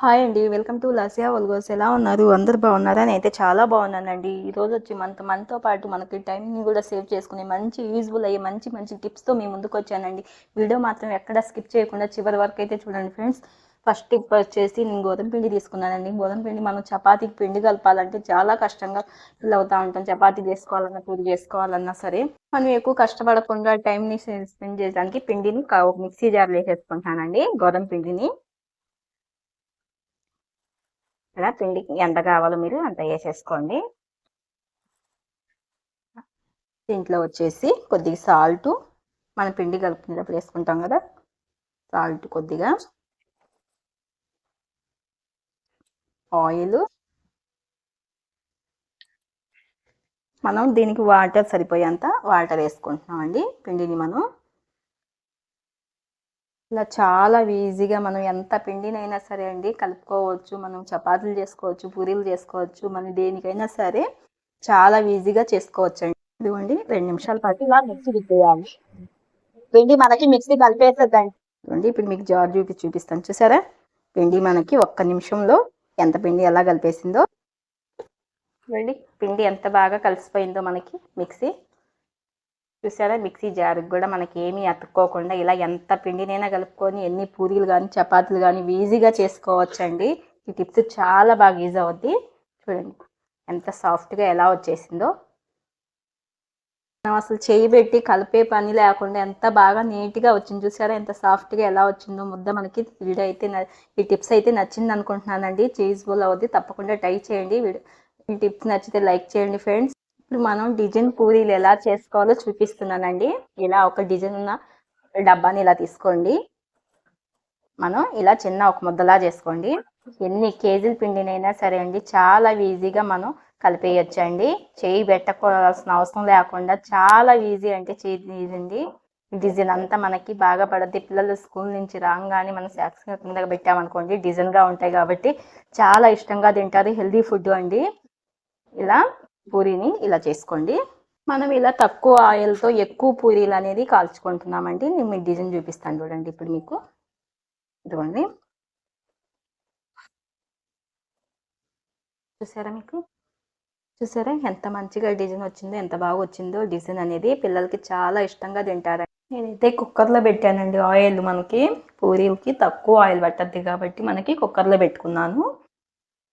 Hi అండి. Welcome to లసియా ఒల్గోస్. ఎలా ఉన్నారు? అందరు బాగున్నారా? నేనైతే చాలా బాగున్నానండి. ఈ రోజు వచ్చి మనతో మనతో పాటు మనకి టైంని కూడా సేవ్ చేసుకునే మంచి యూజ్ఫుల్ అయ్యే మంచి మంచి టిప్స్తో మేము ముందుకు వచ్చానండి. వీడియో మాత్రం ఎక్కడ స్కిప్ చేయకుండా చివరి వరకు అయితే చూడండి ఫ్రెండ్స్ ఫస్ట్ టిప్ వచ్చేసి నేను గోధుమ పిండి తీసుకున్నానండి. గోధుమ పిండి మనం చపాతీకి పిండి కలపాలంటే చాలా కష్టంగా ఫీల్ అవుతా ఉంటాం. చపాతీ చేసుకోవాలన్నా పూరి చేసుకోవాలన్నా సరే. మనం ఎక్కువ కష్టపడకుండా టైంని స్పెండ్ చేయడానికి పిండిని మిక్సీ జార్లో వేసేసుకుంటానండి. గోధుమ పిండిని. ఇలా పిండికి ఎంత కావాలో మీరు అంత వేసేసుకోండి. దీంట్లో వచ్చేసి కొద్దిగా సాల్ట్ మన పిండి కలుపుకునేటప్పుడు వేసుకుంటాం కదా సాల్ట్ కొద్దిగా. ఆయిల్. మనం దీనికి వాటర్ సరిపోయేంత వాటర్ వేసుకుంటున్నామండి పిండిని మనం. ఇలా చాలా ఈజీగా మనం ఎంత పిండినైనా సరే అండి కలుపుకోవచ్చు మనం చపాతీలు చేసుకోవచ్చు పూరీలు చేసుకోవచ్చు మనం దేనికైనా సరే చాలా ఈజీగా చేసుకోవచ్చు అండి ఇదిగోండి రెండు నిమిషాల పాటు ఇలా మిక్సీ తిప్పేయాలి. పిండి మనకి మిక్సీ కలిపేస్తుందండి ఇదిగోండి ఇప్పుడు మీకు జార్ చూపి చూపిస్తాను. చూసారా? పిండి మనకి ఒక్క నిమిషంలో ఎంత పిండి ఎలా కలిపేసిందో. చూడండి పిండి ఎంత బాగా కలిసిపోయిందో మనకి మిక్సీ. చూసారా? మిక్సీ జార్కి కూడా మనకి ఏమీ అతుక్కోకుండా ఇలా ఎంత పిండినైనా కలుపుకొని ఎన్ని పూరీలు కానీ చపాతీలు కానీ ఈజీగా చేసుకోవచ్చండి. ఈ టిప్స్ చాలా బాగా ఈజీ అవుద్ది. చూడండి ఎంత సాఫ్ట్గా ఎలా వచ్చేసిందో. మనం అసలు చేయి పెట్టి కలిపే పని లేకుండా ఎంత బాగా నీట్గా వచ్చింది చూసారా? ఎంత సాఫ్ట్గా ఎలా వచ్చిందో ముద్ద మనకి వీడియో అయితే ఈ టిప్స్ అయితే నచ్చింది అనుకుంటున్నానండి. చేజ్బుల్ అవుద్ది తప్పకుండా ట్రై చేయండి. ఈ టిప్స్ నచ్చితే లైక్ చేయండి ఫ్రెండ్స్. ఇప్పుడు మనం డిజైన్ పూరీలు ఎలా చేసుకోవాలో చూపిస్తున్నానండి. ఇలా ఒక డిజైన్ ఉన్న డబ్బాని ఇలా తీసుకోండి. మనం ఇలా చిన్న ఒక ముద్దలా చేసుకోండి. ఎన్ని కేజీల పిండినైనా సరే అండి చాలా ఈజీగా మనం కలిపేయచ్చు అండి చేయి పెట్టకోవాల్సిన అవసరం లేకుండా చాలా ఈజీ అంటే చేయి అండి డిజైన్ అంతా మనకి బాగా పడుద్ది. పిల్లలు స్కూల్ నుంచి రాగానే మనం స్నాక్స్ కింద పెట్టామనుకోండి డిజైన్గా ఉంటాయి కాబట్టి చాలా ఇష్టంగా తింటారు. హెల్దీ ఫుడ్ అండి. ఇలా పూరీని ఇలా చేసుకోండి. మనం ఇలా తక్కువ ఆయిల్తో ఎక్కువ పూరీలు అనేది కాల్చుకుంటున్నామండి నేను మీకు డిజైన్ చూపిస్తాను చూడండి ఇప్పుడు మీకు. ఇదిగోండి. చూసారా మీకు? చూసారా? ఎంత మంచిగా డిజైన్ వచ్చిందో ఎంత బాగా వచ్చిందో డిజైన్ అనేది పిల్లలకి చాలా ఇష్టంగా తింటారు నేనైతే కుక్కర్లో పెట్టానండి ఆయిల్ మనకి. పూరీలకి తక్కువ ఆయిల్ పట్టద్ది కాబట్టి మనకి కుక్కర్లో పెట్టుకున్నాను.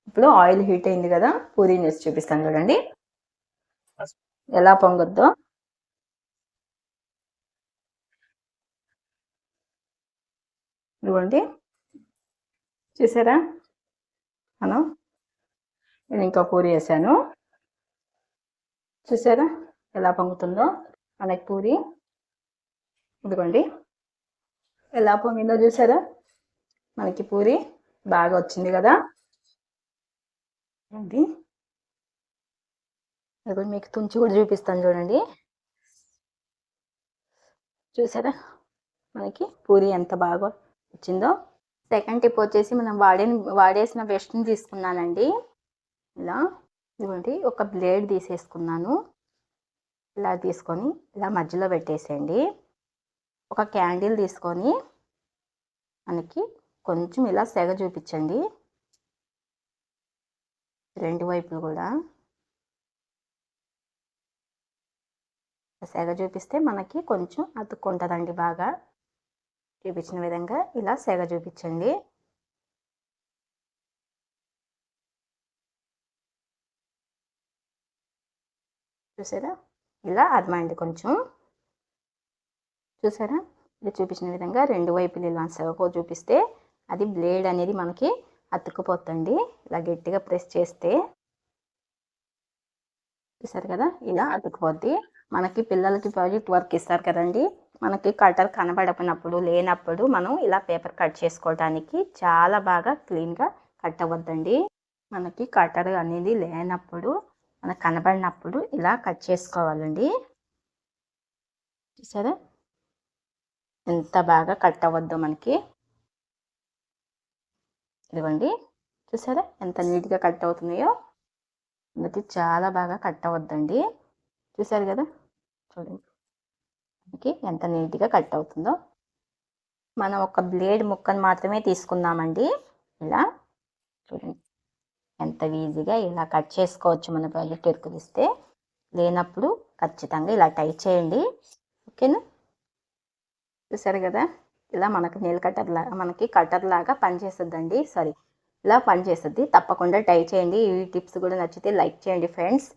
ఇప్పుడు ఆయిల్ హీట్ అయింది కదా పూరీని వేసి చూపిస్తాను చూడండి. ఎలా పొంగొద్దో. ఇదిగోండి. చూసారా? మనం నేను ఇంకా పూరి వేసాను చూసారా? ఎలా పొంగుతుందో. మనకి పూరి. ఇదిగోండి. ఎలా పొంగిందో చూసారా? మనకి పూరి బాగా వచ్చింది కదా. ఇది ఇప్పుడు మీకు తుంచి కూడా చూపిస్తాను చూడండి. చూసారా? మనకి పూరి ఎంత బాగా వచ్చిందో. సెకండ్ టిప్ వచ్చేసి మనం వాడే వాడేసిన వెస్ట్ని తీసుకున్నానండి. ఇలా ఇదిగోండి ఒక బ్లేడ్ తీసేసుకున్నాను. ఇలా తీసుకొని ఇలా మధ్యలో పెట్టేసేయండి. ఒక క్యాండిల్ తీసుకొని మనకి కొంచెం ఇలా సెగ చూపించండి. రెండు వైపులు కూడా. సెగ చూపిస్తే మనకి కొంచెం అతుక్కుంటుందండి బాగా. చూపించిన విధంగా ఇలా సెగ చూపించండి. చూసారా? ఇలా అదమండి కొంచెం. చూసారా? ఇది చూపించిన విధంగా రెండు వైపులు ఇలా సెగకో చూపిస్తే అది బ్లేడ్ అనేది మనకి అతుక్కుపోతుంది ఇలా గట్టిగా ప్రెస్ చేస్తే. చూసారు కదా? ఇలా అతుక్కుపోద్ది. మనకి పిల్లలకి ప్రాజెక్ట్ వర్క్ ఇస్తారు కదండి. మనకి కటర్ కనబడకున్నప్పుడు లేనప్పుడు మనం ఇలా పేపర్ కట్ చేసుకోవడానికి చాలా బాగా క్లీన్గా కట్ అవ్వద్దండి. మనకి కటర్ అనేది లేనప్పుడు మనకు కనబడినప్పుడు ఇలా కట్ చేసుకోవాలండి. చూసారా? ఎంత బాగా కట్ అవ్వద్దో మనకి. ఇదిగోండి. చూసారా? ఎంత నీట్గా కట్ అవుతున్నాయో. మనకి చాలా బాగా కట్ అవ్వద్దండి. చూసారు కదా? చూడండి. మనకి ఎంత నీట్గా కట్ అవుతుందో. మనం ఒక బ్లేడ్ ముక్కను మాత్రమే తీసుకుందామండి. ఇలా చూడండి. ఎంత ఈజీగా ఇలా కట్ చేసుకోవచ్చు మన ప్రాజెక్ట్ వర్క్ ఇస్తే లేనప్పుడు ఖచ్చితంగా ఇలా టై చేయండి. ఓకేనా? చూసారు కదా? ఇలా మనకు నెయిల్ కట్టర్ లాగా మనకి కట్టర్ లాగా పనిచేస్తుందండి సారీ ఇలా పనిచేస్తుంది తప్పకుండా టై చేయండి. ఈ టిప్స్ కూడా నచ్చితే లైక్ చేయండి ఫ్రెండ్స్.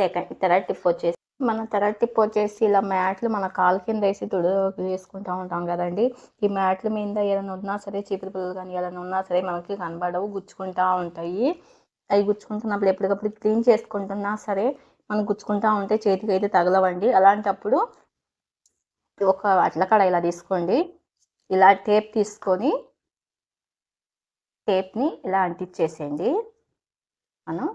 సెకండ్ థర్డ్ టిప్ వచ్చేసి మన థర్డ్ టిప్ వచ్చేసి ఇలా మ్యాట్లు మన కాలు కింద వేసి తుడు చేసుకుంటూ ఉంటాం కదండి. ఈ మ్యాట్ల మీద ఏదైనా ఉన్నా సరే చీపురు పిల్లలు కానీ ఏదైనా ఉన్నా సరే మనకి కనబడవు గుచ్చుకుంటూ ఉంటాయి. అవి గుచ్చుకుంటున్నప్పుడు ఎప్పటికప్పుడు క్లీన్ చేసుకుంటున్నా సరే మనం గుచ్చుకుంటూ ఉంటే చేతికి అయితే తగలవండి. అలాంటప్పుడు ఒక అట్లకాడ ఇలా తీసుకోండి. ఇలా టేప్ తీసుకొని టేప్ని ఇలా అంటించేసేయండి. మనం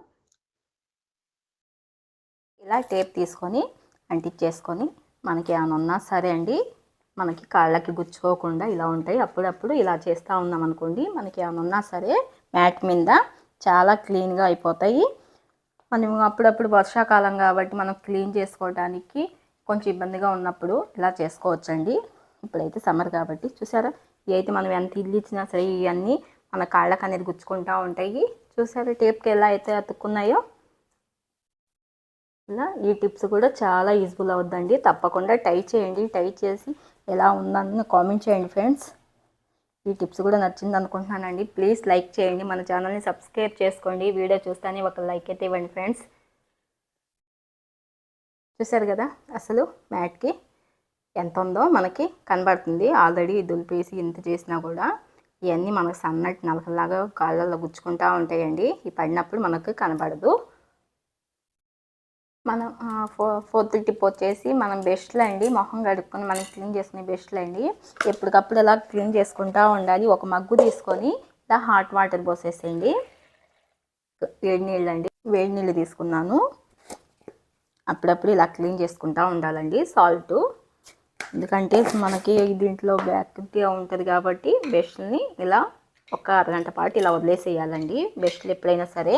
ఇలా టేప్ తీసుకొని అంటించేసుకొని మనకి ఏమైనా ఉన్నా సరే అండి మనకి కాళ్ళకి గుచ్చుకోకుండా ఇలా ఉంటాయి. అప్పుడప్పుడు ఇలా చేస్తూ ఉన్నాం అనుకోండి మనకి ఏమైనా ఉన్నా సరే మ్యాట్ మీద చాలా క్లీన్గా అయిపోతాయి. మనం అప్పుడప్పుడు వర్షాకాలం కాబట్టి మనం క్లీన్ చేసుకోవడానికి కొంచెం ఇబ్బందిగా ఉన్నప్పుడు ఇలా చేసుకోవచ్చండి. ఇప్పుడైతే సమ్మర్ కాబట్టి చూసారా? ఏదైతే అయితే మనం ఎంత ఇల్లు ఇచ్చినా సరే ఇవన్నీ మన కాళ్ళకు అనేది గుచ్చుకుంటూ ఉంటాయి. చూసారా టేప్కి ఎలా అయితే అతుక్కున్నాయో? ఈ టిప్స్ కూడా చాలా యూజ్ఫుల్ అవుద్దండి. తప్పకుండా టై చేయండి. టై చేసి ఎలా ఉందని కామెంట్ చేయండి ఫ్రెండ్స్. ఈ టిప్స్ కూడా నచ్చింది అనుకుంటున్నానండి. ప్లీజ్ లైక్ చేయండి. మన ఛానల్ని సబ్స్క్రైబ్ చేసుకోండి. వీడియో చూస్తానే ఒక లైక్ అయితే ఇవ్వండి ఫ్రెండ్స్. చూసారు కదా? అసలు మ్యాట్కి ఎంత ఉందో మనకి కనబడుతుంది. ఆల్రెడీ దులిపేసి ఇంత చేసినా కూడా ఇవన్నీ మనకు సన్నటి నలకలాగా కాళ్ళల్లో గుచ్చుకుంటూ ఉంటాయండి. ఈ పడినప్పుడు మనకు కనబడదు. మనం ఫో ఫోర్త్ టిప్ వచ్చేసి మనం బెస్ట్లు అండి. మొహం కడుక్కొని మనం క్లీన్ చేసుకునే బెస్ట్లు అండి. ఎప్పటికప్పుడు ఇలా క్లీన్ చేసుకుంటూ ఉండాలి. ఒక మగ్గు తీసుకొని ఇలా హాట్ వాటర్ పోసేసేయండి. వేడి నీళ్ళు అండి. వేడి నీళ్ళు తీసుకున్నాను. అప్పుడప్పుడు ఇలా క్లీన్ చేసుకుంటూ ఉండాలండి. సాల్ట్. ఎందుకంటే మనకి దీంట్లో బ్యాక్టీరియా ఉంటుంది కాబట్టి బెస్ట్ని ఇలా ఒక అరగంట పాటు ఇలా వదిలేసేయాలండి. బెస్ట్లు ఎప్పుడైనా సరే.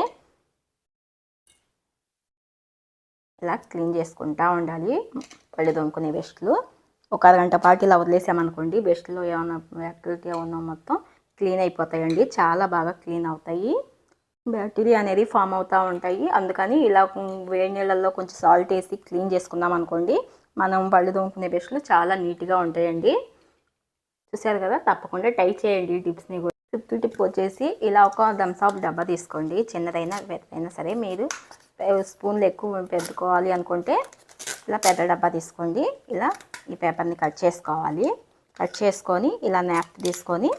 ఇలా క్లీన్ చేసుకుంటూ ఉండాలి. పళ్ళు దొంకునే బెస్ట్లు. ఒక అరగంట పాటు ఇలా వదిలేసామనుకోండి బెస్ట్లో ఏమైనా బ్యాక్టీరియా ఏమన్నా మొత్తం క్లీన్ అయిపోతాయండి. చాలా బాగా క్లీన్ అవుతాయి. బ్యాక్టీరియా అనేది ఫామ్ అవుతూ ఉంటాయి. అందుకని ఇలా వేడి నీళ్ళల్లో కొంచెం సాల్ట్ వేసి క్లీన్ చేసుకున్నాం అనుకోండి మనం పళ్ళు దొంకునే బెస్ట్లు చాలా నీట్గా ఉంటాయండి. చూసారు కదా? తప్పకుండా ట్రై చేయండి టిప్స్ని కూడా. ఫిఫ్త్ టిప్ వచ్చేసి ఇలా ఒక థమ్స్అప్ డబ్బా తీసుకోండి. చిన్నదైనా పెద్దదైనా సరే మీరు స్పూన్లు ఎక్కువ పెట్టుకోవాలి అనుకుంటే ఇలా పెద్ద డబ్బా తీసుకోండి. ఇలా ఈ పేపర్ని కట్ చేసుకోవాలి. కట్ చేసుకొని ఇలా నాప్ తీసుకొని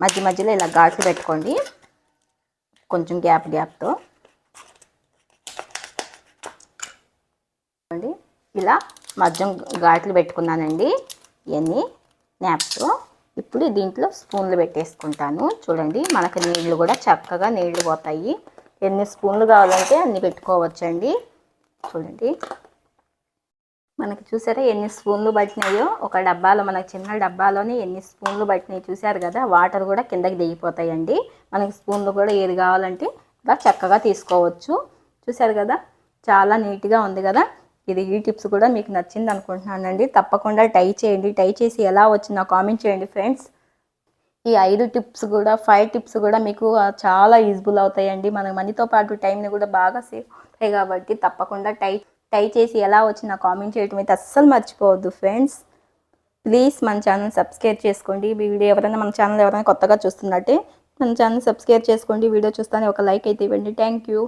మధ్య మధ్యలో ఇలా ఘాట్లు పెట్టుకోండి. కొంచెం గ్యాప్ గ్యాప్తో. ఇలా మధ్యం ఘాట్లు పెట్టుకున్నానండి. ఇవన్నీ నాప్తో ఇప్పుడు దీంట్లో స్పూన్లు పెట్టేసుకుంటాను. చూడండి మనకు నీళ్ళు కూడా చక్కగా నీళ్ళు పోతాయి. ఎన్ని స్పూన్లు కావాలంటే అన్ని పెట్టుకోవచ్చండి. చూడండి. మనకి చూసారా ఎన్ని స్పూన్లు పట్టినాయో? ఒక డబ్బాలో మనకి చిన్న డబ్బాలోనే ఎన్ని స్పూన్లు పట్టినాయి చూసారు కదా? వాటర్ కూడా కిందకి దిగిపోతాయండి. మనకి స్పూన్లు కూడా ఏది కావాలంటే ఇలా చక్కగా తీసుకోవచ్చు. చూసారు కదా? చాలా నీట్గా ఉంది కదా? ఇది ఈ టిప్స్ కూడా మీకు నచ్చింది అనుకుంటున్నానండి. తప్పకుండా టై చేయండి. టై చేసి ఎలా వచ్చిందో కామెంట్ చేయండి ఫ్రెండ్స్. ఈ ఐదు టిప్స్ కూడా ఫైవ్ టిప్స్ కూడా మీకు చాలా యూజ్ఫుల్ అవుతాయండి. మన మనీతో పాటు టైంని కూడా బాగా సేవ్ అవుతాయి కాబట్టి తప్పకుండా టై టై చేసి ఎలా వచ్చినా కామెంట్ చేయటం అయితే అస్సలు మర్చిపోవద్దు ఫ్రెండ్స్. ప్లీజ్ మన ఛానల్ సబ్స్క్రైబ్ చేసుకోండి. వీడియో ఎవరైనా మన ఛానల్ ఎవరైనా కొత్తగా చూస్తున్నట్టే మన ఛానల్ సబ్స్క్రైబ్ చేసుకోండి. వీడియో చూస్తానే ఒక లైక్ అయితే ఇవ్వండి. Thank you.